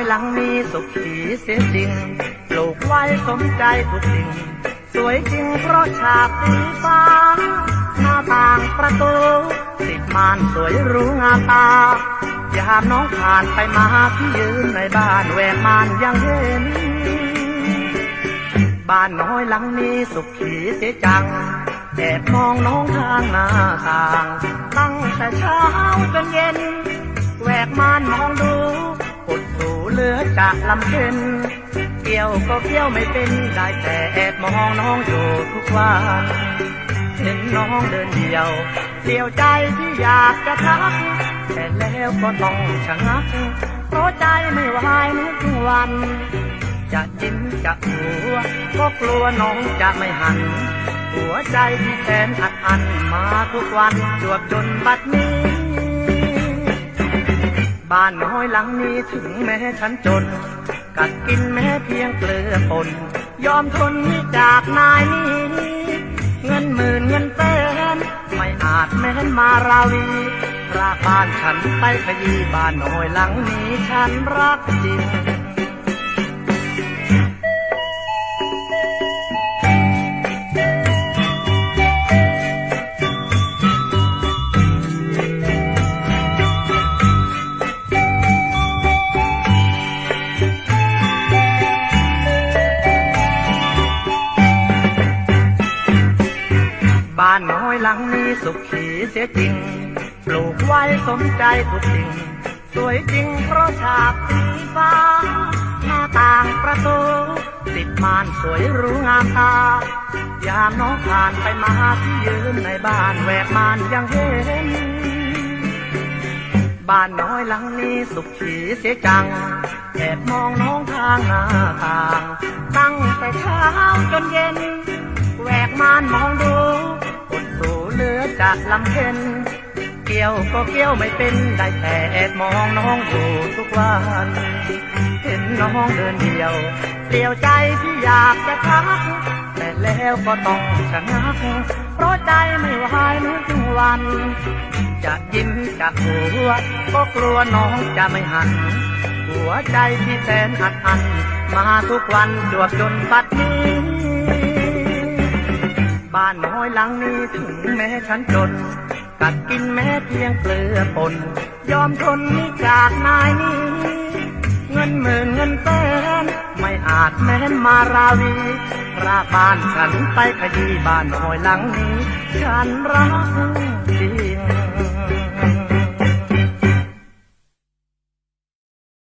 บ้านน้อยหลังนี้สุขีเสียจริง ปลูกไว้สมใจทุกสิ่ง สวยจริงเพราะฉาบสีฟ้า หน้าต่างประตู ติดม่านสวยรู้งาตา ยามน้องผ่านไปมาที่ยืนในบ้านแหวกม่านยังเห็น บ้านน้อยหลังนี้สุขีเสียจังแอบมองน้องทางหน้าต่าง ตั้งแต่เช้าจนเย็นแหวกม่านมองดู เหลือจากลำเค็นเกี่ยวก็เกี่ยวไม่เป็นได้แต่แอบมองน้องอยู่ทุกวันเห็นน้องเดินเดียวเดียวใจที่อยากจะทัก แต่แล้วก็ต้องชะงักเพราะใจไม่ไหวนึกวัน จะยิ้มจะหัวก็กลัวน้องจะไม่หัน หัวใจที่แสนอัดอันมาทุกวันจวบจนบัดนี้ บ้านน้อยหลังนี้ถึงแม้ฉันจน กัดกินแม้เพียงเกลือปน ยอมทนจากนายนี้ เงินหมื่นเงินแสนไม่อาจแม้นมาราวีราบ้านฉันไปขยี้บ้านน้อยหลังนี้ฉันรักจริง หลังนี้สุขีเสียจริง ปลูกไว้สมใจทุกสิ่ง สวยจริงเพราะฉาบสีฟ้าหน้าต่างประตูติดม่านสวยรู้งามตา ยามน้องผ่านไปมาที่ยืนในบ้านแหวกม่านยังเห็น บ้านน้อยหลังนี้สุขีเสียจัง แอบมองน้องทางหน้าต่าง ตั้งแต่เช้าจนเย็น แหวกม่านมองดู อดสูเหลือจากลำเค็นเกี่ยวก็เกี่ยวไม่เป็นได้แต่แอบมองน้องอยู่ทุกวัน เห็นน้องเดินเดียวเดียวใจที่อยากจะทักแต่แล้วก็ต้องชะงักเพราะใจไม่ไหวนึกถึงวัน จะยิ้มจะหัว ก็กลัวน้องจะไม่หัน หัวใจที่แสนอัดอัน มาทุกวันจวบจนบัดนี้ บ้านห้อยหลังนี้ถึงแม้ฉันจน กัดกินแม้เพียงเกลือปน ยอมทนนี่จากนายนี้ เงินหมื่นเงินแสนไม่อาจแม้นมาราวีราบ้านฉันไปขยี้บ้านห้อยหลังนี้ ฉันรักจริง